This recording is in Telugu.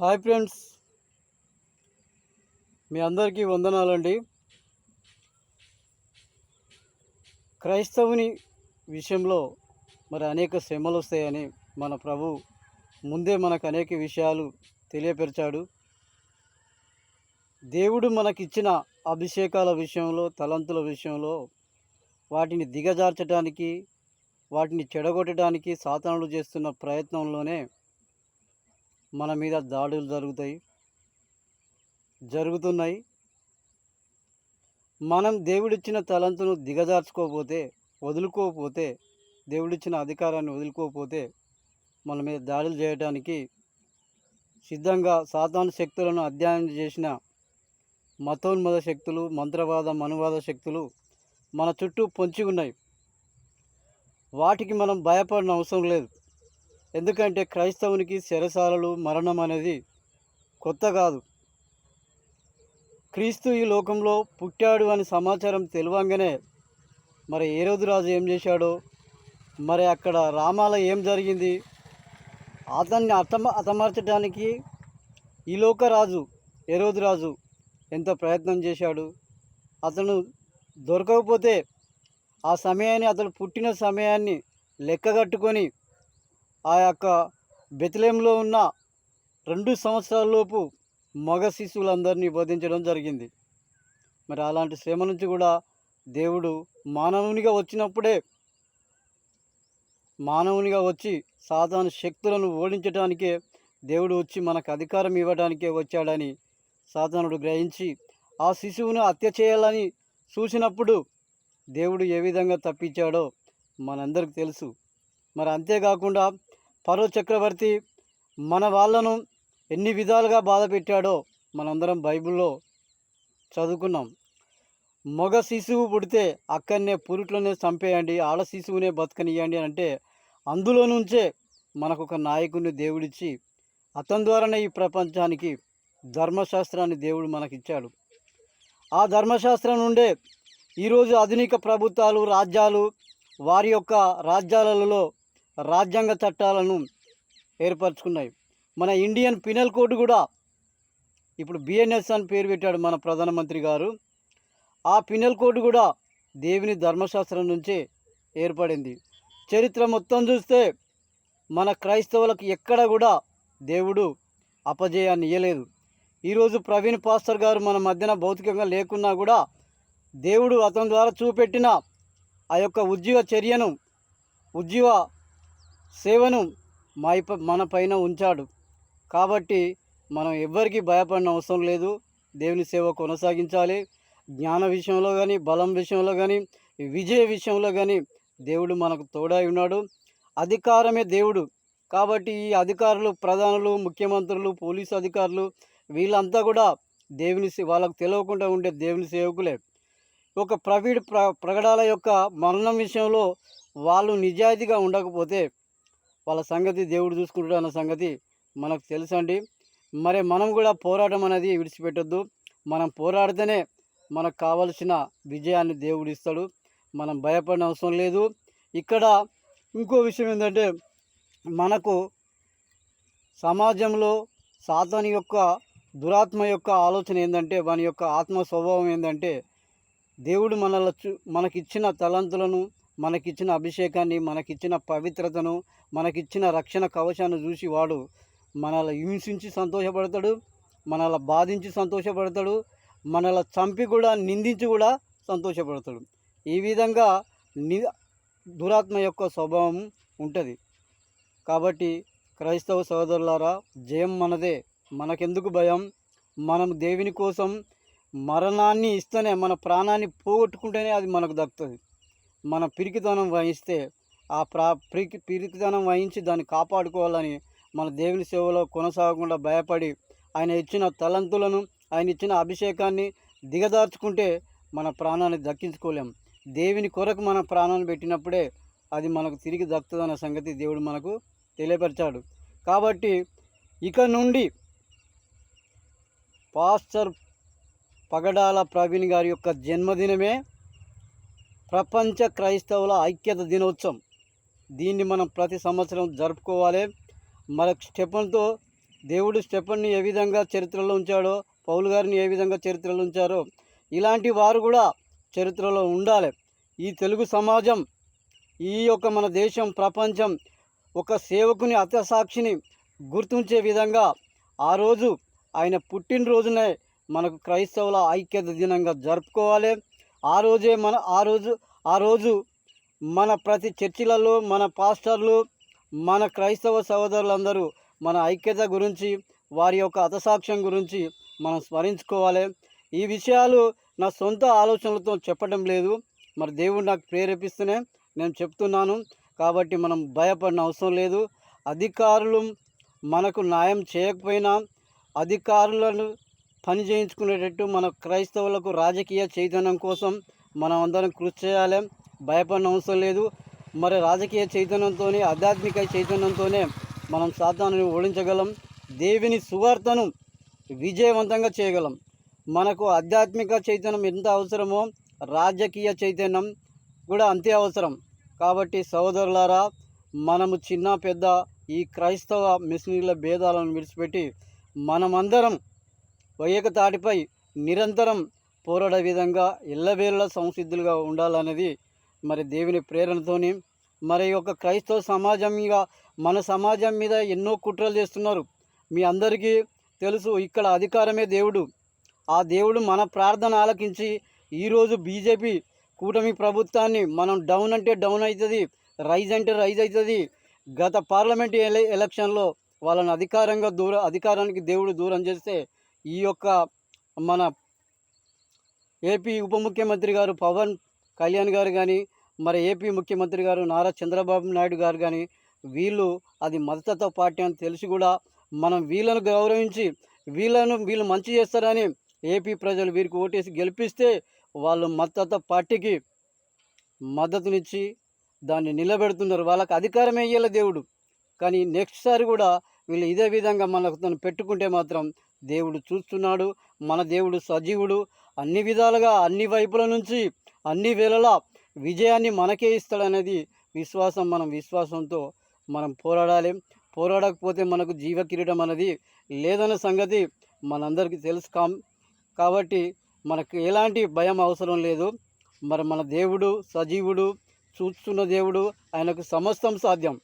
Hi friends. మీ అందరికీ వందనాలండి. క్రైస్తవుని విషయంలో మరి అనేక శ్రమలు వస్తాయని మన ప్రభు ముందే మనకు అనేక విషయాలు తెలియపరిచాడు. దేవుడు మనకిచ్చిన అభిషేకాల విషయంలో తలంతుల విషయంలో వాటిని దిగజార్చడానికి వాటిని చెడగొట్టడానికి సాధనలు చేస్తున్న ప్రయత్నంలోనే మన మీద దాడులు జరుగుతాయి జరుగుతున్నాయి. మనం దేవుడిచ్చిన తలంతును దిగజార్చుకోకపోతే వదులుకోకపోతే దేవుడిచ్చిన అధికారాన్ని వదులుకోకపోతే మన మీద దాడులు చేయడానికి సిద్ధంగా సాతాను శక్తులను అధ్యయనం చేసిన మతోన్మద శక్తులు మంత్రవాద మనువాద శక్తులు మన చుట్టూ పొంచి ఉన్నాయి. వాటికి మనం భయపడిన అవసరం లేదు. ఎందుకంటే క్రైస్తవునికి శరసాలలు మరణం అనేది కొత్త కాదు. క్రీస్తు ఈ లోకంలో పుట్టాడు అని సమాచారం తెలివంగానే మరి ఏ రోజు రాజు ఏం చేశాడో మరి అక్కడ రామాల ఏం జరిగింది అతన్ని అతమ అతమార్చడానికి ఈ లోక రాజు ఏ రోజు రాజు ఎంత ప్రయత్నం చేశాడు అతను దొరకకపోతే ఆ సమయాన్ని అతడు పుట్టిన సమయాన్ని లెక్కగట్టుకొని ఆ యొక్క బెతిలేంలో ఉన్న రెండు సంవత్సరాలలోపు మగ శిశువులందరినీ బోధించడం జరిగింది. మరి అలాంటి శ్రమ నుంచి కూడా దేవుడు మానవునిగా వచ్చినప్పుడే మానవునిగా వచ్చి సాధారణ శక్తులను ఓడించడానికే దేవుడు వచ్చి మనకు అధికారం ఇవ్వడానికే వచ్చాడని సాధారణుడు గ్రహించి ఆ శిశువును హత్య చేయాలని చూసినప్పుడు దేవుడు ఏ విధంగా తప్పించాడో మనందరికి తెలుసు. మరి అంతేకాకుండా పరో చక్రవర్తి మన వాళ్ళను ఎన్ని విధాలుగా బాధ పెట్టాడో మనందరం బైబిల్లో చదువుకున్నాం. మగ శిశువు పుడితే అక్కడనే పురుట్లోనే చంపేయండి ఆడ శిశువునే బతకనియండి అని అంటే అందులో నుంచే మనకు ఒక నాయకుడిని దేవుడిచ్చి అతని ద్వారానే ఈ ప్రపంచానికి ధర్మశాస్త్రాన్ని దేవుడు మనకిచ్చాడు. ఆ ధర్మశాస్త్రం నుండే ఈరోజు ఆధునిక ప్రభుత్వాలు రాజ్యాలు వారి యొక్క రాజ్యాలలో రాజ్యాంగ చట్టాలను ఏర్పరచుకున్నాయి. మన ఇండియన్ పినల్ కోడ్ కూడా ఇప్పుడు బిఎన్ఎస్ అని పేరు పెట్టాడు మన ప్రధానమంత్రి గారు. ఆ పినల్ కోడ్ కూడా దేవుని ధర్మశాస్త్రం నుంచే ఏర్పడింది. చరిత్ర మొత్తం చూస్తే మన క్రైస్తవులకు ఎక్కడ కూడా దేవుడు అపజయాన్ని ఇయ్యలేదు. ఈరోజు ప్రవీణ్ పాస్టర్ గారు మన మధ్యన భౌతికంగా లేకున్నా కూడా దేవుడు అతని ద్వారా చూపెట్టిన ఆ యొక్క ఉజ్జీవ చర్యను ఉజ్జీవ సేవను మా మన పైన ఉంచాడు. కాబట్టి మనం ఎవ్వరికీ భయపడిన అవసరం లేదు. దేవుని సేవ కొనసాగించాలి. జ్ఞాన విషయంలో కానీ బలం విషయంలో కానీ విజయ విషయంలో కానీ దేవుడు మనకు తోడై ఉన్నాడు. అధికారమే దేవుడు. కాబట్టి ఈ అధికారులు ప్రధానులు ముఖ్యమంత్రులు పోలీసు అధికారులు వీళ్ళంతా కూడా దేవుని సే- వాళ్ళకు తెలియకుండా ఉండే దేవుని సేవకులే. ఒక ప్రవీడ్ ప్ర ప్రగడాల యొక్క మరణం విషయంలో వాళ్ళు నిజాయితీగా ఉండకపోతే వాళ్ళ సంగతి దేవుడు చూసుకుంటాడు అన్న సంగతి మనకు తెలుసండి. మరి మనం కూడా పోరాటం అనేది విడిచిపెట్టొద్దు. మనం పోరాడితేనే మనకు కావలసిన విజయాన్ని దేవుడు ఇస్తాడు. మనం భయపడిన అవసరం లేదు. ఇక్కడ ఇంకో విషయం ఏంటంటే మనకు సమాజంలో సాతాని యొక్క దురాత్మ యొక్క ఆలోచన ఏంటంటే వాని యొక్క ఆత్మ స్వభావం ఏంటంటే దేవుడు మనల చు మనకిచ్చిన తలంతులను మనకిచ్చిన అభిషేకాన్ని మనకిచ్చిన పవిత్రతను మనకిచ్చిన రక్షణ కవచాన్ని చూసి వాడు మనల్ని హింసించి సంతోషపడతాడు మనల్ని బాధించి సంతోషపడతాడు మనల్ని చంపి కూడా నిందించి కూడా సంతోషపడతాడు. ఈ విధంగా ని దురాత్మ యొక్క స్వభావం ఉంటుంది. కాబట్టి క్రైస్తవ సోదరులారా జయం మనదే. మనకెందుకు భయం? మనం దేవుని కోసం మరణాన్ని ఇస్తేనే మన ప్రాణాన్ని పోగొట్టుకుంటేనే అది మనకు దక్కుతుంది. మన పిరికితనం వహిస్తే ఆ ప్రా పిరికి పిరికితనం వహించి దాన్ని కాపాడుకోవాలని మన దేవుని సేవలో కొనసాగకుండా భయపడి ఆయన ఇచ్చిన తలంతులను ఆయన ఇచ్చిన అభిషేకాన్ని దిగదార్చుకుంటే మన ప్రాణాన్ని దక్కించుకోలేం. దేవుని కొరకు మన ప్రాణాన్ని పెట్టినప్పుడే అది మనకు తిరిగి దక్కుతుందన్న సంగతి దేవుడు మనకు తెలియపరిచాడు. కాబట్టి ఇక నుండి పాస్టర్ పగడాల ప్రవీణ్ గారి యొక్క జన్మదినమే ప్రపంచ క్రైస్తవుల ఐక్యత దినోత్సవం. దీన్ని మనం ప్రతి సంవత్సరం జరుపుకోవాలి. మన స్టెఫన్తో దేవుడు స్టెఫన్ని ఏ విధంగా చరిత్రలో ఉంచాడో పౌలు గారిని ఏ విధంగా చరిత్రలో ఉంచారో ఇలాంటి వారు కూడా చరిత్రలో ఉండాలి. ఈ తెలుగు సమాజం ఈ యొక్క మన దేశం ప్రపంచం ఒక సేవకుని అత్యసాక్షిని గుర్తుంచే విధంగా ఆ రోజు ఆయన పుట్టినరోజునే మనకు క్రైస్తవుల ఐక్యత దినంగా జరుపుకోవాలి. ఆ రోజే మన ఆ రోజు ఆ రోజు మన ప్రతి చర్చిలలో మన పాస్టర్లు మన క్రైస్తవ సహోదరులందరూ మన ఐక్యత గురించి వారి యొక్క అతసాక్ష్యం గురించి మనం స్మరించుకోవాలి. ఈ విషయాలు నా సొంత ఆలోచనలతో చెప్పడం లేదు. మరి దేవుడు నాకు ప్రేరేపిస్తూనే నేను చెప్తున్నాను. కాబట్టి మనం భయపడిన అవసరం లేదు. అధికారులు మనకు న్యాయం చేయకపోయినా అధికారులను పని చేయించుకునేటట్టు మన క్రైస్తవులకు రాజకీయ చైతన్యం కోసం మనం అందరం కృషి చేయాలి. భయపడిన అవసరం లేదు. మరి రాజకీయ చైతన్యంతోనే ఆధ్యాత్మిక చైతన్యంతోనే మనం సాతాను ఓడించగలం. దేవుని సువార్తను విజయవంతంగా చేయగలం. మనకు ఆధ్యాత్మిక చైతన్యం ఎంత అవసరమో రాజకీయ చైతన్యం కూడా అంతే అవసరం. కాబట్టి సహోదరులారా మనము చిన్న పెద్ద ఈ క్రైస్తవ మిషనరీల భేదాలను విడిచిపెట్టి మనమందరం ఏక తాటిపై నిరంతరం పోరాడే విధంగా ఇళ్ళవేళ్ళ సంసిద్ధులుగా ఉండాలనేది మరి దేవుని ప్రేరణతోని మరి ఒక క్రైస్తవ సమాజం మీద మన సమాజం మీద ఎన్నో కుట్రలు చేస్తున్నారు. మీ అందరికీ తెలుసు ఇక్కడ అధికారమే దేవుడు. ఆ దేవుడు మన ప్రార్థన ఆలకించి ఈరోజు బీజేపీ కూటమి ప్రభుత్వాన్ని మనం డౌన్ అంటే డౌన్ అవుతుంది రైజ్ అంటే రైజ్ అవుతుంది గత పార్లమెంట్ ఎలక్షన్లో వాళ్ళని అధికారంగా దూర అధికారానికి దేవుడు దూరం చేస్తే ఈ యొక్క మన ఏపీ ఉప ముఖ్యమంత్రి గారు పవన్ కళ్యాణ్ గారు కానీ మరి ఏపీ ముఖ్యమంత్రి గారు నారా చంద్రబాబు నాయుడు గారు కానీ వీళ్ళు అది మద్దతు పార్టీ అని తెలిసి కూడా మనం వీళ్ళను గౌరవించి వీళ్ళను వీళ్ళు మంచి చేస్తారని ఏపీ ప్రజలు వీరికి ఓటేసి గెలిపిస్తే వాళ్ళు మద్దతు పార్టీకి మద్దతునిచ్చి దాన్ని నిలబెడుతున్నారు. వాళ్ళకి అధికారం వేయాలి దేవుడు? కానీ నెక్స్ట్ సారి కూడా వీళ్ళు ఇదే విధంగా మనకు తను పెట్టుకుంటే మాత్రం దేవుడు చూస్తున్నాడు మన దేవుడు సజీవుడు. అన్ని విధాలుగా అన్ని వైపుల నుంచి అన్ని వేళలా విజయాన్ని మనకే ఇస్తాడనేది విశ్వాసం. మనం విశ్వాసంతో మనం పోరాడాలి. పోరాడకపోతే మనకు జీవ కిరీటం అనేది లేదన్న సంగతి మనందరికీ తెలుసు కా కాబట్టి మనకు ఎలాంటి భయం అవసరం లేదు. మరి మన దేవుడు సజీవుడు చూస్తున్న దేవుడు ఆయనకు సమస్తం సాధ్యం.